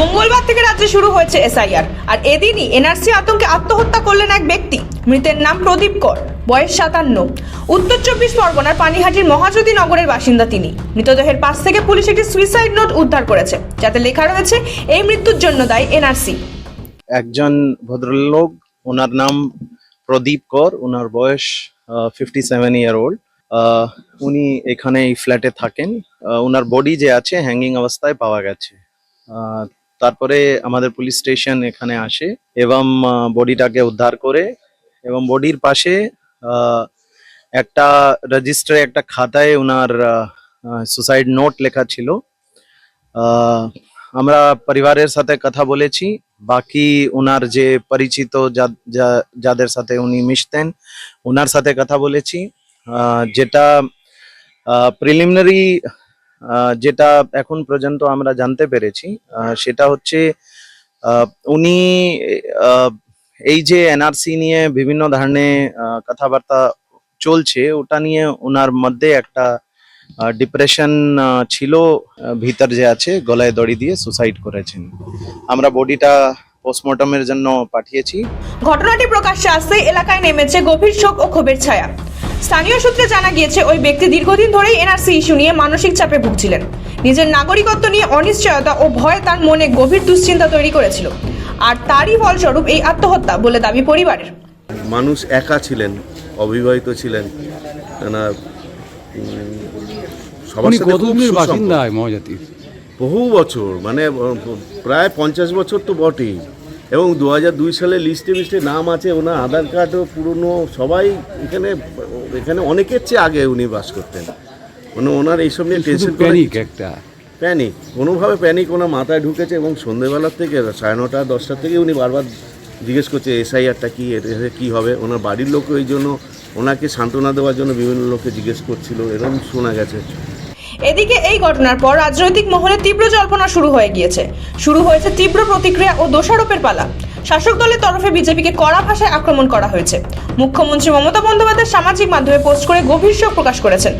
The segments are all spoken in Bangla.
মঙ্গলবার থেকে রাজ্যে শুরু হয়েছে এসআইআর। আর এদিনই এনআরসি আতঙ্কে আত্মহত্যা করলেন এক ব্যক্তি। মৃতের নাম প্রদীপ কর, বয়স সাতান্ন। উত্তর চব্বিশ পরগনার পানিহাটির মহাজ্যোতি নগরের বাসিন্দা তিনি। মৃতদেহের পাশ থেকে পুলিশ একটি সুইসাইড নোট উদ্ধার করেছে, যাতে লেখা রয়েছে, এই মৃত্যুর জন্য দায়ী এনআরসি। একজন ভদ্রলোক, ওনার নাম প্রদীপ কর, ওনার বয়স ফিফটি সেভেন ইয়ার ওল্ড উনি এখানে এই ফ্ল্যাটে থাকেন। ওনার বডি যে আছে হ্যাঙ্গিং অবস্থায় পাওয়া গেছে। তারপরে আমাদের পুলিশ স্টেশন এখানে আসে এবং বডিটাকে উদ্ধার করে এবং বডির পাশে একটা রেজিস্টারে একটা খাতায় ওনার সুসাইড নোট লেখা ছিল। আমরা পরিবারের সাথে কথা বলেছি। বাকি ওনার যে পরিচিত যাদের সাথে উনি মিশতেন ওনার সাথে কথা বলেছি। যেটা প্রিলিমিনারি যেটা এখন পর্যন্ত আমরা জানতে পেরেছি সেটা হচ্ছে উনি এই যে এনআরসি নিয়ে বিভিন্ন ধরনের কথাবার্তা চলছে, ওটা নিয়ে ওনার মধ্যে একটা ডিপ্রেশন ছিল ভিতর যে আছে, গলায় দড়ি দিয়ে সুসাইড করেছেন। আমরা বডিটা পোস্টমর্টমের জন্য পাঠিয়েছি। ঘটনাটি প্রকাশ্যে আসতেই এলাকায় নেমেছে গভীর শোক ও ক্ষোভের ছায়া। স্থানীয় সূত্রে জানা গিয়েছে ওই ব্যক্তি দীর্ঘদিন ধরেই এনআরসি ইস্যু নিয়ে মানসিক চাপে ভুগছিলেন। নিজের নাগরিকত্ব নিয়ে অনিশ্চয়তা ও ভয় তার মনে গভীর দুশ্চিন্তা তৈরি করেছিল। আর তারই ফলস্বরূপ এই আত্মহত্যা বলে দাবি পরিবারের। মানুষ একা ছিলেন অবিবাহিত ছিলেন। না সবার সাথে খুব সুসম্পর্ক। বাসিন্দা মহাজাতির। বহু বছর মানে প্রায় পঞ্চাশ বছর তো বটেই। এবং দু হাজার দুই সালে লিস্টে লিস্টে নাম আছে ওনার আধার কার্ডও পুরনো সবাই এখানে এখানে অনেকের চেয়ে আগে উনি বাস করতেন। মানে ওনার এইসব নিয়ে টেনশন প্যানিক একটা। প্যানিক কোনোভাবে প্যানিক ওনার মাথায় ঢুকেছে এবং সন্ধেবেলার থেকে সাড়ে নটা দশটার থেকে উনি বারবার জিজ্ঞেস করছে এসআইআরটা কি? কী হবে? ওনার বাড়ির লোক ওই জন্য ওনাকে সান্ত্বনা দেওয়ার জন্য বিভিন্ন লোককে জিজ্ঞেস করছিল এরকম শোনা গেছে। এদিকে এই ঘটনার পর রাজনৈতিক মহলে তীব্র জল্পনা শুরু হয়ে গিয়েছে। শুরু হয়েছে তীব্র প্রতিক্রিয়া ও দোষারোপের পালা। শাসক দলের তরফে বিজেপিকে কড়া ভাষায় আক্রমণ করা হয়েছে। মুখ্যমন্ত্রী মমতা বন্দ্যোপাধ্যায় সামাজিক মাধ্যমে পোস্ট করে গভীর শোক প্রকাশ করেছেন।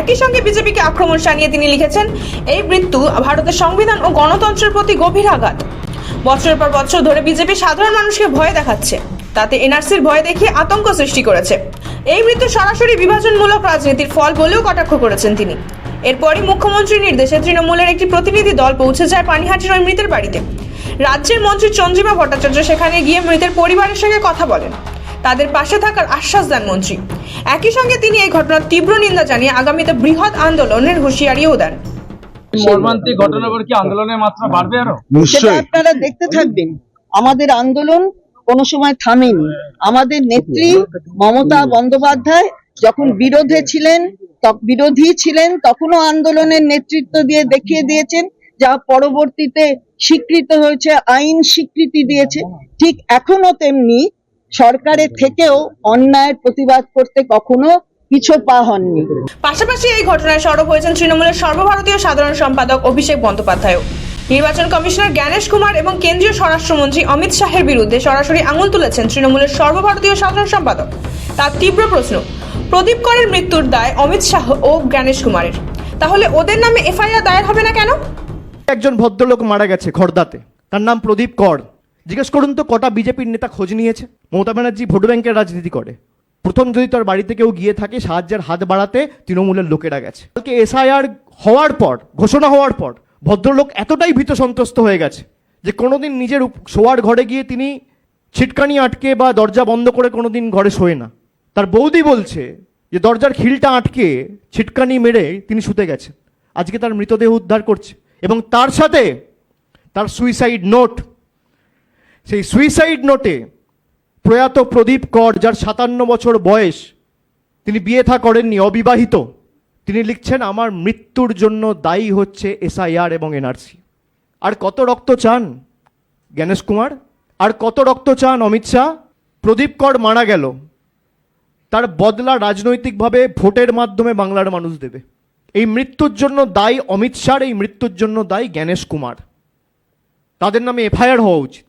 একই সঙ্গে বিজেপিকে আক্রমণ জানিয়ে তিনি লিখেছেন, এই মৃত্যু ভারতের সংবিধান ও গণতন্ত্রের প্রতি গভীর আঘাত। বছরের পর বছর ধরে বিজেপি সাধারণ মানুষকে ভয় দেখাচ্ছে। তাতে এনআরসির ভয় দেখিয়ে আতঙ্ক সৃষ্টি করেছে। এই মৃত্যু সরাসরি বিভাজনমূলক রাজনীতির ফল বলেও কটাক্ষ করেছেন তিনি। এরপরই মুখ্যমন্ত্রীর নির্দেশে তৃণমূলের একটি প্রতিনিধি দল পৌঁছে যায় পানিহাটির ওই মৃতের বাড়িতে। রাজ্যের মন্ত্রী চন্দ্রিমা ভট্টাচার্য সেখানে গিয়ে মৃতের পরিবারের সঙ্গে কথা বলেন। তাদের পাশে থাকার আশ্বাস দেন মন্ত্রী। একই সঙ্গে তিনি এই ঘটনার তীব্র নিন্দা জানিয়ে আগামীতে বৃহৎ আন্দোলনের হুঁশিয়ারিও দেন। মর্মান্তিক ঘটনার পর কি আন্দোলনের মাত্রা বাড়বে আরও? সেটা আপনারা দেখতে থাকবেন। আমাদের আন্দোলন কোনো সময় থামেনি। আমাদের নেত্রী মমতা বন্দ্যোপাধ্যায় যখন বিরোধে ছিলেন বিরোধী ছিলেন তখনও আন্দোলনের নেতৃত্ব দিয়ে দেখিয়ে দিয়েছেন যা পরবর্তীতে স্বীকৃত হয়েছে আইন স্বীকৃতি দিয়েছে। ঠিক এখনও তেমনি সরকারের থেকেও অন্যায়ের প্রতিবাদ করতে কখনো পিছু পা হননি। পাশাপাশি এই ঘটনায় সরব হয়েছেন তৃণমূলের সর্বভারতীয় সাধারণ সম্পাদক অভিষেক বন্দ্যোপাধ্যায় নির্বাচন কমিশনার জ্ঞানেশ কুমার এবং কেন্দ্রীয় স্বরাষ্ট্রমন্ত্রী অমিত শাহের বিরুদ্ধে সরাসরি আঙুল তুলেছেন তৃণমূলের সর্বভারতীয় সাধারণ সম্পাদক। তার তীব্র প্রশ্ন প্রদীপ করের মৃত্যুর দায় অমিত শাহ ও জ্ঞানেশ কুমারের। তাহলে ওদের নামে এফআইআর দায়ের হবে না কেন? একজন ভদ্রলোক মারা গেছে খড়দাতে তার নাম প্রদীপ কর। জিজ্ঞেস করুন তো, কটা বিজেপির নেতা খোঁজ নিয়েছে? মমতা ব্যানার্জি ভোট ব্যাংকের রাজনীতি করে। প্রথম যদি তার বাড়িতে কেউ গিয়ে থাকে, সাহায্যের হাত বাড়াতে তৃণমূলের লোকেরা গেছে। কালকে এসআইআর হওয়ার পর, ঘোষণা হওয়ার পর, ভদ্রলোক এতটাই ভীত সন্ত্রস্ত হয়ে গেছে যে কোনোদিন নিজের শোয়ার ঘরে গিয়ে তিনি ছিটকানি আটকে বা দরজা বন্ধ করে কোনোদিন ঘরে শোয় না। তার বৌদি বলছে যে দরজার খিলটা আটকে ছিটকানি মেরে তিনি শুতে গেছেন। আজকে তার মৃতদেহ উদ্ধার করছে এবং তার সাথে তার সুইসাইড নোট সেই সুইসাইড নোটে প্রয়াত প্রদীপ কর, যার সাতান্ন বছর বয়স, তিনি বিয়ে থা করেননি, অবিবাহিত। তিনি লিখছেন, আমার মৃত্যুর জন্য দায়ী হচ্ছে এসআইআর এবং এনআরসি আর কত রক্ত চান, জ্ঞানেশ কুমার? আর কত রক্ত চান, অমিত শাহ? প্রদীপ কর মারা গেল। তার বদলা রাজনৈতিকভাবে ভোটের মাধ্যমে বাংলার মানুষ দেবে। এই মৃত্যুর জন্য দায়ী অমিত শাহর, এই মৃত্যুর জন্য দায়ী জ্ঞানেশ কুমার। তাদের নামে এফআইআর হওয়া উচিত।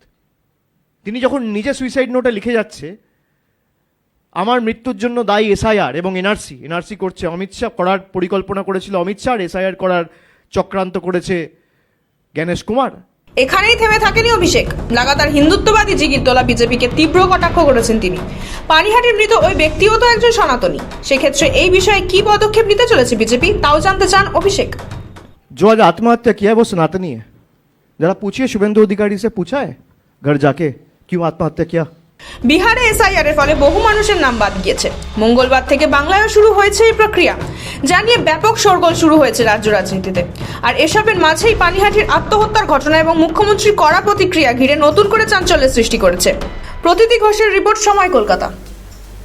তিনি যখন নিজে সুইসাইড নোটে লিখে যাচ্ছে, আমার মৃত্যুর জন্য দায়ী এসআইআর এবং এনআরসি এনআরসি করছে অমিত শাহ, করার পরিকল্পনা করেছিল অমিত শাহ এসআইআর করার চক্রান্ত করেছে জ্ঞানেশ কুমার। এখানেই থেমে থাকেনি অভিষেক লাগাতার হিন্দুত্ববাদী জিগির তোলা বিজেপিকে তীব্র কটাক্ষ করেছেন তিনি পানিহাটির মৃত ওই ব্যক্তিও তো একজন সনাতনী সেক্ষেত্রে এই বিষয়ে কি পদক্ষেপ নিতে চলেছে বিজেপি তাও জানতে চান অভিষেক जो आज आत्महत्या किया है वो सनातनी है जरा पूछिए शुभेंदु अधिकारी से पूछा है घर जाके क्यों आत्महत्या किया বিহারে এসআইআর এর ফলে বহু মানুষের নাম বাদ গিয়েছে মঙ্গলবার থেকে বাংলায়ও শুরু হয়েছে এই প্রক্রিয়া যা নিয়ে ব্যাপক সরগোল শুরু হয়েছে রাজ্য রাজনীতিতে। আর এসবের মাঝেই পানিহাটির আত্মহত্যার ঘটনা এবং মুখ্যমন্ত্রীর কড়া প্রতিক্রিয়া ঘিরে নতুন করে চাঞ্চল্যের সৃষ্টি করেছে। প্রতীতি ঘোষের রিপোর্ট সময় কলকাতা।